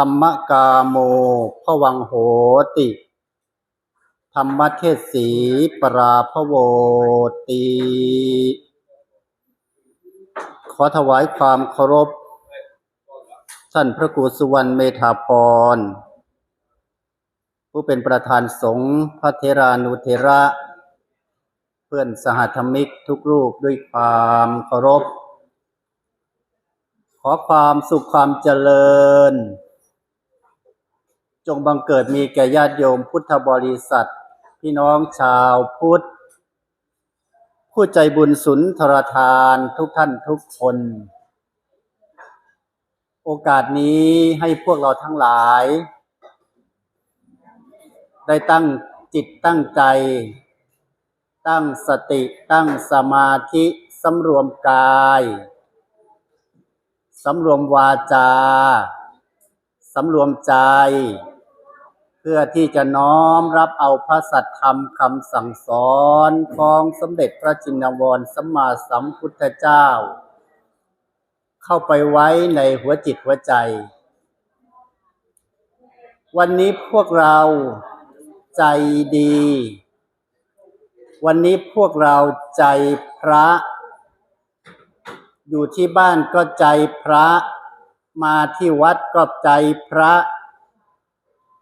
ธรรมกาโมพวังโหติ ธรรมเทศสีปราพโวติขอถวายความเคารพ ท่านพระครูสุวรรณเมธาพร ผู้เป็นประธานสงฆ์พระเทรานุเทระ เพื่อนสหธรรมิกทุกรูปด้วยความเคารพ ขอความสุขความเจริญ จงบังเกิดมีแก่ญาติโยมพุทธบริษัท พี่น้องชาวพุทธ ผู้ใจบุญสุนทรทานทุกท่านทุกคน โอกาสนี้ให้พวกเราทั้งหลาย ได้ตั้งจิตตั้งใจ ตั้งสติตั้งสมาธิสำรวมกายสำรวมวาจาสำรวมใจ พื่อที่จะน้อมรับเอาพระสัทธรรมคำสั่งสอนของสมเด็จพระจินวรสัมมาสัมพุทธเจ้า เข้าไปไว้ในหัวจิตหัวใจ วันนี้พวกเราใจดี วันนี้พวกเราใจพระ อยู่ที่บ้านก็ใจพระ มาที่วัดก็ใจพระ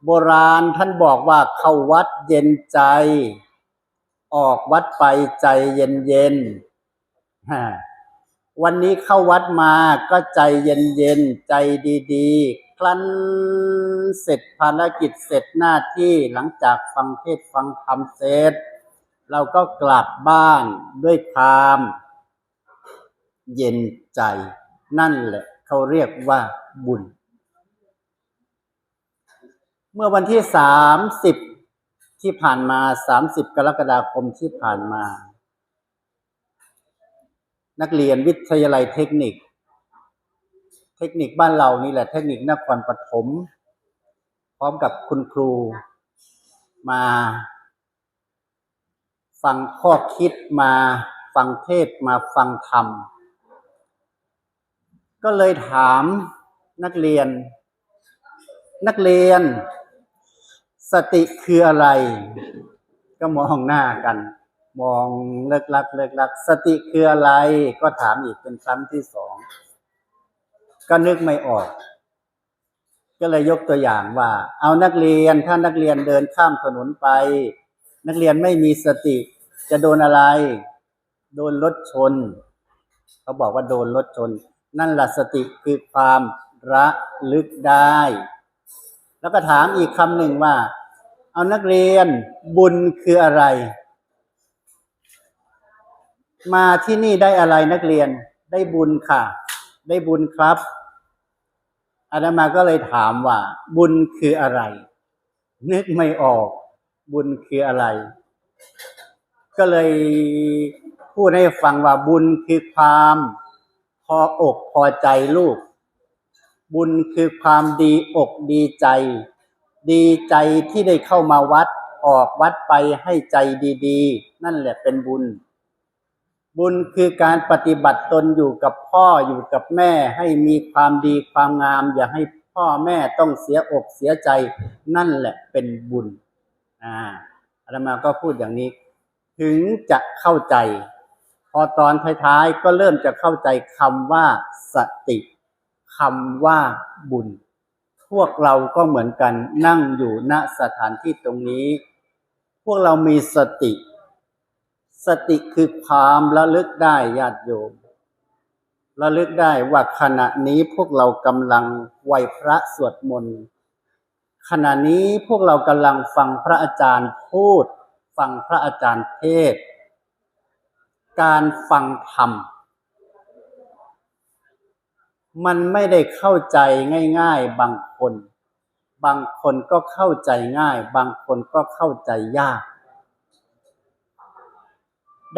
โบราณท่านบอกว่าเข้าวัดเย็นใจ ออกวัดไปใจเย็นเย็นๆวันนี้เข้าวัดมาก็ใจเย็นเย็นๆใจดีๆ ครั้นเสร็จภารกิจเสร็จหน้าที่หลังจากฟังเทศฟังธรรมเสร็จ เราก็กลับบ้านด้วยความเย็นใจ นั่นแหละเขาเรียกว่าบุญ เมื่อวันที่สามสิบที่ผ่านมาสามสิบกรกฎาคมที่ผ่านมา นักเรียนวิทยาลัยเทคนิค เทคนิคบ้านเรานี่แหละเทคนิคนครปฐมพร้อมกับคุณครูมาฟังข้อคิดมาฟังเทศมาฟังธรรม ก็เลยถามนักเรียน นักเรียน สติคืออะไร ก็มองหน้ากัน มองเลิกลักเลิกลัก สติคืออะไร ก็ถามอีกเป็นครั้งที่สองก็นึกไม่ออก ก็เลยยกตัวอย่างว่า เอานักเรียนถ้านักเรียนเดินข้ามถนนไป นักเรียนไม่มีสติ จะโดนอะไร โดนรถชน เขาบอกว่าโดนรถชน นั่นแหละสติคือความระลึกได้ แล้วก็ถามอีกคำหนึ่งว่า เอานักเรียนบุญคืออะไร มาที่นี่ได้อะไรนักเรียนได้บุญค่ะ ได้บุญครับอาตมาก็เลยถามว่า บุญคืออะไร นึกไม่ออก บุญคืออะไร ก็เลยพูดให้ฟังว่าบุญคือความพออกพอใจลูก บุญคือความดีอกดีใจ ดีใจที่ได้เข้ามาวัดออกวัดไปให้ใจดีๆ นั่นแหละเป็นบุญ บุญคือการปฏิบัติตนอยู่กับพ่ออยู่กับแม่ให้มีความดีความงาม อย่าให้พ่อแม่ต้องเสียอกเสียใจ นั่นแหละเป็นบุญอ่าอาตมาก็พูดอย่างนี้ ถึงจะเข้าใจ พอตอนท้ายๆก็เริ่มจะเข้าใจคำว่าสติ คำว่าบุญ พวกเราก็เหมือนกันนั่งอยู่ณสถานที่ตรงนี้ พวกเรามีสติ สติคือความระลึกได้ญาติโยม ระลึกได้ว่าขณะนี้พวกเรากำลังไหวพระสวดมนต์ขณะนี้พวกเรากำลังฟังพระอาจารย์พูด ฟังพระอาจารย์เทศ การฟังธรรม มันไม่ได้เข้าใจง่าย ๆ บางคน บางคนก็เข้าใจง่าย บางคนก็เข้าใจยาก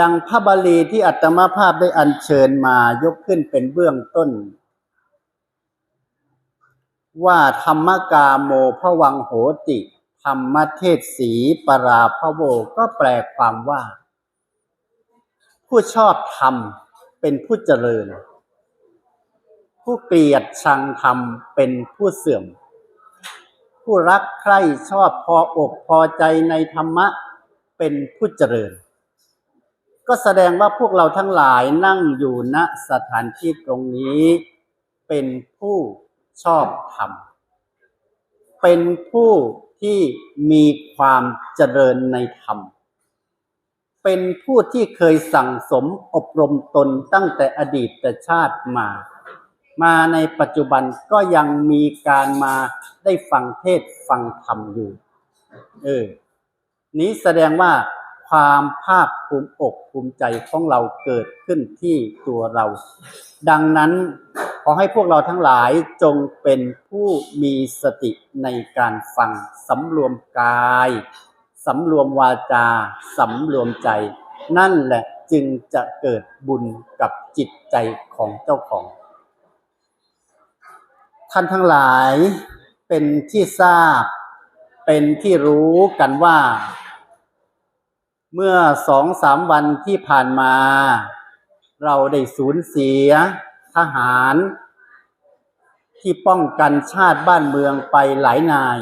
ดังพระบาลีที่อัตมาภาพได้อัญเชิญมายกขึ้นเป็นเบื้องต้น ว่าธรรมกาโมพวังโหติ ธรรมเทศสีปราพะโวก็แปลความว่า ผู้ชอบธรรมเป็นผู้เจริญ ผู้เกลียดชังธรรมเป็นผู้เสื่อม ผู้รักใคร่ชอบพออกพอใจในธรรมะเป็นผู้เจริญ ก็แสดงว่าพวกเราทั้งหลายนั่งอยู่ณสถานที่ตรงนี้เป็นผู้ชอบธรรม เป็นผู้ที่มีความเจริญในธรรม เป็นผู้ที่เคยสั่งสมอบรมตนตั้งแต่อดีตชาติมา มาในปัจจุบันก็ยังมีการมาได้ฟังเทศฟังธรรมอยู่ เออ นี้แสดงว่าความภาคภูมิอกภูมิใจของเราเกิดขึ้นที่ตัวเรา ดังนั้นขอให้พวกเราทั้งหลายจงเป็นผู้มีสติในการฟังสำรวมกายสำรวมวาจาสำรวมใจ นั่นแหละจึงจะเกิดบุญกับจิตใจของเจ้าของ ท่านทั้งหลายเป็นที่ทราบ เป็นที่รู้กันว่า เมื่อสองสามวันที่ผ่านมา เราได้สูญเสียทหาร ที่ป้องกันชาติบ้านเมืองไปหลายนาย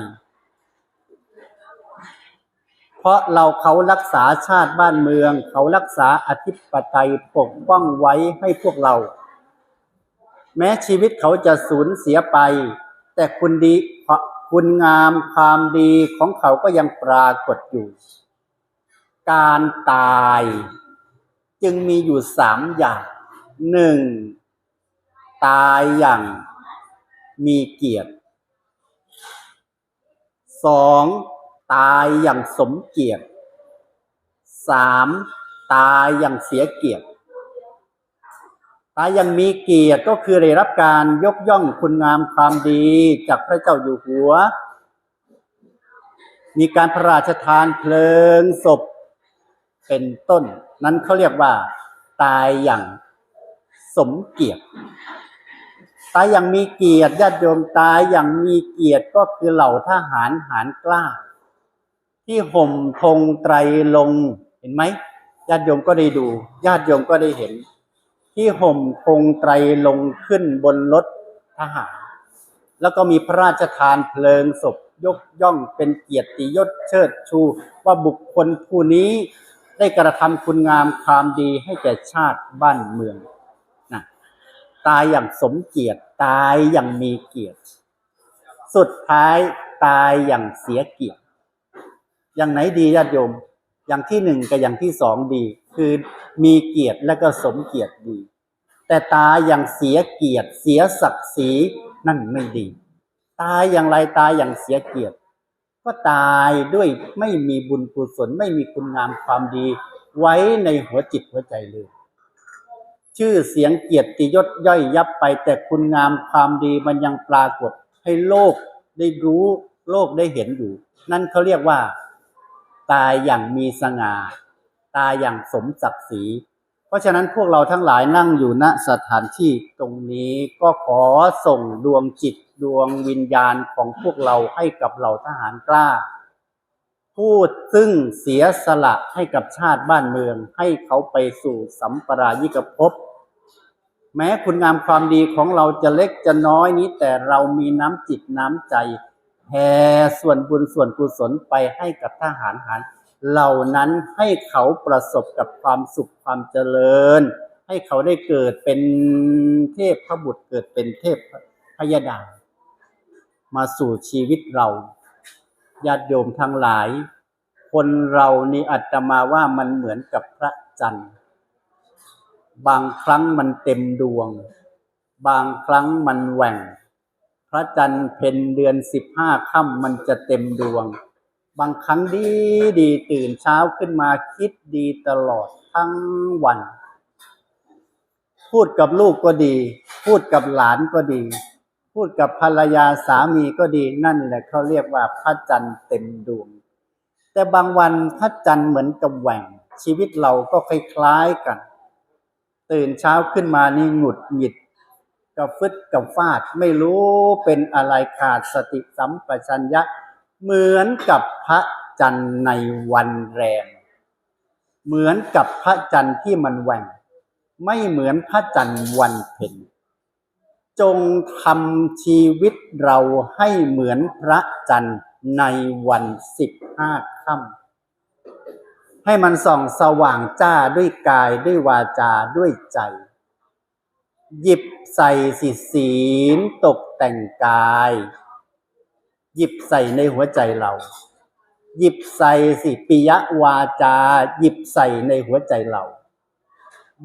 เพราะเราเขารักษาชาติบ้านเมือง เขารักษาอธิปไตยปกป้องไว้ให้พวกเรา แม้ชีวิตเขาจะสูญเสียไป แต่คุณดีคุณงามความดีของเขาก็ยังปรากฏอยู่ การตายจึงมีอยู่สามอย่างหนึ่งตายอย่างมีเกียรติสองตายอย่างสมเกียรติสามตายอย่างเสียเกียรติ ตายอย่างมีเกียรติก็คือได้รับการยกย่องคุณงามความดีจากพระเจ้าอยู่หัว มีการพระราชทานเพลิงศพเป็นต้น นั้นเขาเรียกว่า ตายอย่างสมเกียรติ ตายอย่างมีเกียรติญาติโยมตายอย่างมีเกียรติก็คือเหล่าทหารหารกล้า ที่ห่มธงไตรลงเห็นไหมญาติโยมก็ได้ดูญาติโยมก็ได้เห็น ที่ห่มธงไตรลงขึ้นบนรถทหาร แล้วก็มีพระราชทานเพลิงศพยกย่องเป็นเกียรติยศเชิดชู ว่าบุคคลผู้นี้ได้กระทำคุณงามความดีให้แก่ชาติบ้านเมืองนะตายอย่างสมเกียรติตายอย่างมีเกียรติ สุดท้ายตายอย่างเสียเกียรติ อย่างไหนดีญาติโยม อย่างที่หนึ่งกับอย่างที่สองดี คือมีเกียรติและก็สมเกียรติดี แต่ตายอย่างเสียเกียรติ เสียศักดิ์ศรีนั่นไม่ดี ตายอย่างไรตายอย่างเสียเกียรติ ก็ตายด้วยไม่มีบุญกุศลไม่มีคุณงามความดี ไว้ในหัวจิตหัวใจเลยชื่อเสียงเกียรติยศย่อยยับไปแต่คุณงามความดีมันยังปรากฏให้โลกได้รู้โลกได้เห็นอยู่ นั่นเขาเรียกว่า ตายอย่างมีสง่า ตายอย่างสมศักดิ์ศรี เพราะฉะนั้นพวกเราทั้งหลายนั่งอยู่ณสถานที่ตรงนี้ก็ขอส่งดวงจิตดวงวิญญาณของพวกเราให้กับเหล่าทหารกล้า ผู้ซึ่งเสียสละให้กับชาติบ้านเมือง ให้เขาไปสู่สัมปรายิกภพแม้คุณงามความดีของเราจะเล็กจะน้อยนี้แต่เรามีน้ำจิตน้ำใจ แผ่ส่วนบุญส่วนกุศลไปให้กับทหารหาร เหล่านั้นให้เขาประสบกับความสุขความเจริญ ให้เขาได้เกิดเป็นเทพพระบุตรเกิดเป็นเทพพยดา มาสู่ชีวิตเราญาติโยมทั้งหลาย คนเรานี่อาตมาว่ามันเหมือนกับพระจันทร์ บางครั้งมันเต็มดวง บางครั้งมันแหว่ง ระจันทร์เพ็ญเดือนสิบห้าค่ำมันจะเต็มดวง บางครั้งดีดีตื่นเช้าขึ้นมาคิดดีตลอดทั้งวัน พูดกับลูกก็ดี พูดกับหลานก็ดี พูดกับภรรยาสามีก็ดีนั่นแหละเขาเรียกว่าพระจันทร์เต็มดวง แต่บางวันพระจันทร์เหมือนกับแหว่งชีวิตเราก็คล้ายๆกัน ตื่นเช้าขึ้นมานี่หงุดหงิด กับฟึดกับฟาดไม่รู้เป็นอะไรขาดสติสัมปชัญญะ เหมือนกับพระจันทร์ในวันแรม เหมือนกับพระจันทร์ที่มันแหว่ง ไม่เหมือนพระจันทร์วันเพ็ญจงทำชีวิตเราให้เหมือนพระจันทร์ในวันสิบห้าค่ำให้มันส่องสว่างจ้าด้วยกายด้วยวาจาด้วยใจ หยิบใส่สิศีลตกแต่งกาย หยิบใส่ในหัวใจเรา หยิบใส่สิปิยวาจา หยิบใส่ในหัวใจเรา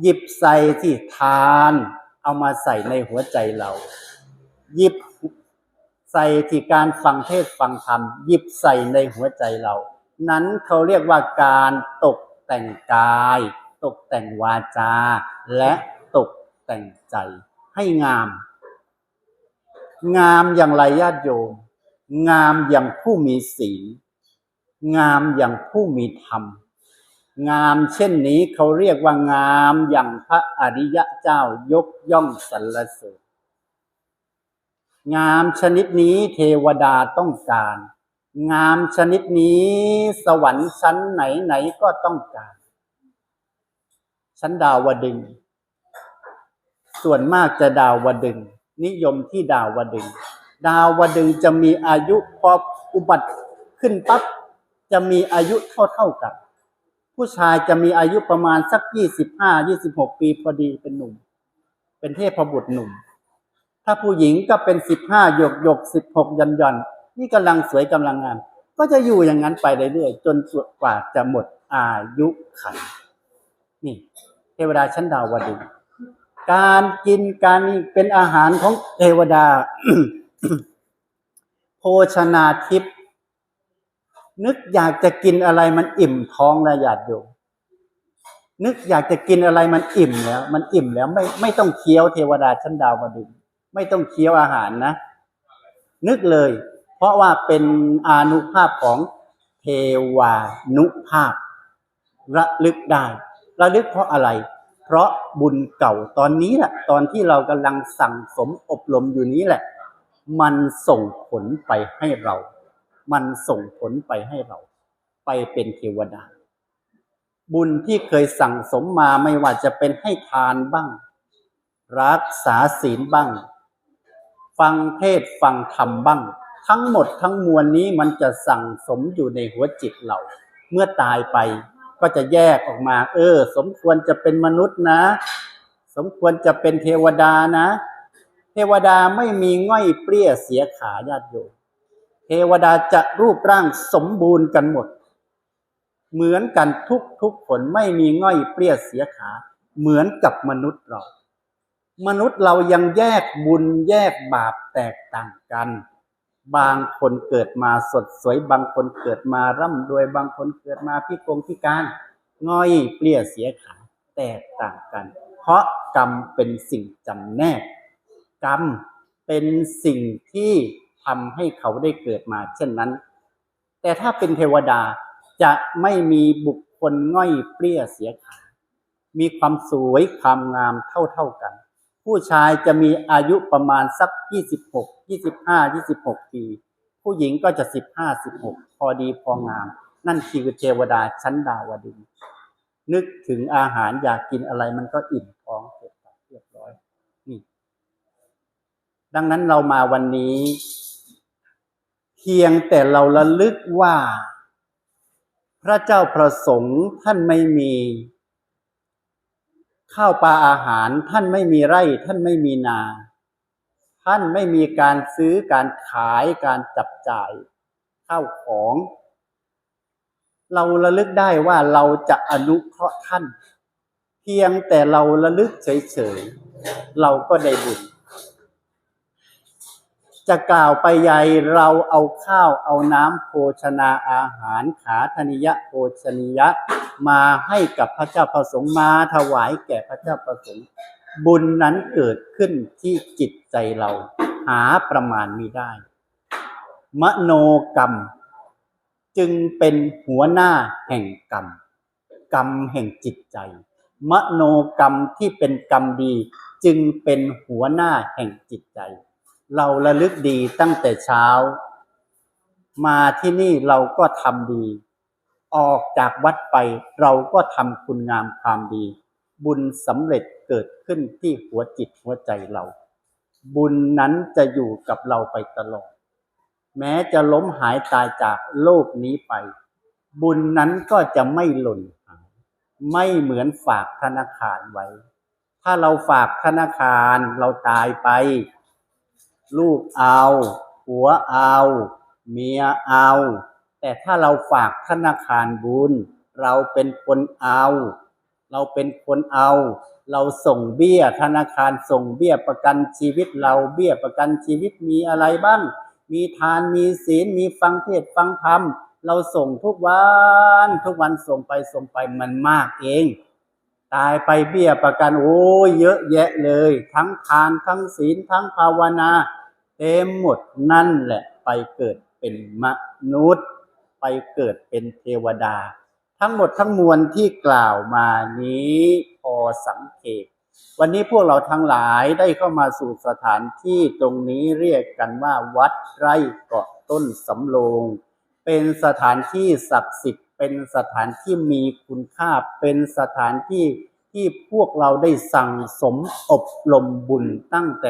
หยิบใส่ที่ทาน เอามาใส่ในหัวใจเรา หยิบใส่ที่การฟังเทศฟังธรรม หยิบใส่ในหัวใจเรา นั้นเขาเรียกว่าการตกแต่งกาย ตกแต่งวาจาและ แต่งใจให้งาม งามอย่างไรญาติโยม งามอย่างผู้มีศีล งามอย่างผู้มีธรรม งามเช่นนี้เขาเรียกว่างามอย่างพระอริยะเจ้ายกย่องสรรเสริญงามชนิดนี้เทวดาต้องการ งามชนิดนี้สวรรค์ชั้นไหนไหนก็ต้องการ ชั้นดาวดึง ส่วนมากจะดาวดึง นิยมที่ดาวดึง ดาวดึงจะมีอายุพออุบัติขึ้นปั๊บจะมีอายุเท่าเท่ากัน ผู้ชายจะมีอายุประมาณสักยี่สิบห้ายี่สิบหกปีพอดีเป็นหนุ่ม เป็นเทพบุตรหนุ่ม ถ้าผู้หญิงก็เป็นสิบห้าหยกหยกสิบหกยันยันนี่กำลังสวยกำลังงามก็จะอยู่อย่างนั้นไปเรื่อยๆจนกว่าจะหมดอายุขันนี่เทวดาชั้นดาวดึง การกินการนี่เป็นอาหารของเทวดา โภชนาทิพย์นึกอยากจะกินอะไรมันอิ่มท้องแล้วญาติโยมนึกอยากจะกินอะไรมันอิ่มแล้ว มันอิ่มแล้วไม่ไม่ต้องเคี้ยวเทวดาชั้นดาวมาดึงไม่ต้องเคี้ยวอาหารนะ นึกเลย เพราะว่าเป็นอนุภาพของเทวานุภาพระลึกได้ระลึกเพราะอะไร เพราะบุญเก่าตอนนี้แหละตอนที่เรากำลังสั่งสมอบรมอยู่นี้แหละ มันส่งผลไปให้เรา มันส่งผลไปให้เรา ไปเป็นเทวดา บุญที่เคยสั่งสมมาไม่ว่าจะเป็นให้ทานบ้าง รักษาศีลบ้าง ฟังเทศฟังธรรมบ้าง ทั้งหมดทั้งมวลนี้มันจะสั่งสมอยู่ในหัวจิตเรา เมื่อตายไป ก็จะแยกออกมา เออ สมควรจะเป็นมนุษย์นะ สมควรจะเป็นเทวดานะ เทวดาไม่มีง่อยเปรี้ยเสียขาญาติโยมเทวดาจะรูปร่างสมบูรณ์กันหมด เหมือนกันทุกทุกคนไม่มีง่อยเปรี้ยเสียขา เหมือนกับมนุษย์เรา มนุษย์เรายังแยกบุญแยกบาปแตกต่างกัน บางคนเกิดมาสดสวย บางคนเกิดมาร่ำรวย บางคนเกิดมาพิกลพิการง่อยเปรี้ยเสียขาแตกต่างกัน เพราะกรรมเป็นสิ่งจำแนก กรรมเป็นสิ่งที่ทำให้เขาได้เกิดมาเช่นนั้น แต่ถ้าเป็นเทวดาจะไม่มีบุคคลง่อยเปรี้ยเสียขา มีความสวยความงามเท่าเท่าๆกัน ผู้ชายจะมีอายุประมาณสักยี่สิบหก ยี่สิบห้ายี่สิบหกปี ผู้หญิงก็จะสิบห้าสิบหกพอดีพองาม นั่นคือเทวดาชั้นดาวดึงนึกถึงอาหารอยากกินอะไรมันก็อิ่มท้องเสร็จเรียบร้อยนี่ดังนั้นเรามาวันนี้ เพียงแต่เราระลึกว่า พระเจ้าประสงค์ท่านไม่มีข้าวปลาอาหารท่านไม่มีไร่ ท่านไม่มีนา ท่านไม่มีการซื้อการขายการจับจ่ายข้าวของ เราระลึกได้ว่าเราจะอนุเคราะห์ท่าน เพียงแต่เราระลึกเฉยๆเราก็ได้บุญจะกล่าวไปใหญ่เราเอาข้าวเอาน้ำโภชนาอาหารขาธนิยะโภชนิยะ มาให้กับพระเจ้าประสงค์มาถวายแก่พระเจ้าประสงค์ บุญนั้นเกิดขึ้นที่จิตใจเรา หาประมาณมิได้ มโนกรรม จึงเป็นหัวหน้าแห่งกรรม กรรมแห่งจิตใจ มโนกรรมที่เป็นกรรมดี จึงเป็นหัวหน้าแห่งจิตใจ เราระลึกดีตั้งแต่เช้า มาที่นี่เราก็ทำดี ออกจากวัดไปเราก็ทำคุณงามความดี บุญสำเร็จ เกิดขึ้นที่หัวจิตหัวใจเรา บุญนั้นจะอยู่กับเราไปตลอด แม้จะล้มหายตายจากโลกนี้ไป บุญนั้นก็จะไม่หล่นหายไม่เหมือนฝากธนาคารไว้ ถ้าเราฝากธนาคารเราตายไป ลูกเอาผัวเอา เมียเอา แต่ถ้าเราฝากธนาคารบุญ เราเป็นคนเอา เราเป็นคนเอา เราส่งเบี้ยธนาคารส่งเบี้ยประกันชีวิตเราเบี้ยประกันชีวิตมีอะไรบ้าง มีทานมีศีลมีฟังเทศฟังธรรม เราส่งทุกวันทุกวันส่งไปส่งไปมันมากเอง ตายไปเบี้ยประกันโอ้ยเยอะแยะเลย ทั้งทานทั้งศีลทั้งภาวนา เต็มหมดนั่นแหละไปเกิดเป็นมนุษย์ ไปเกิดเป็นเทวดา ทั้งหมดทั้งมวลที่กล่าวมานี้ อสังเกต วันนี้พวกเราทั้งหลายได้เข้ามาสู่สถานที่ตรงนี้เรียกกันว่า วัดไร่เกาะต้นสำโรงเป็นสถานที่ศักดิ์สิทธิ์ เป็นสถานที่มีคุณค่า เป็นสถานที่ที่พวกเราได้สั่งสมอบรมบุญตั้งแต่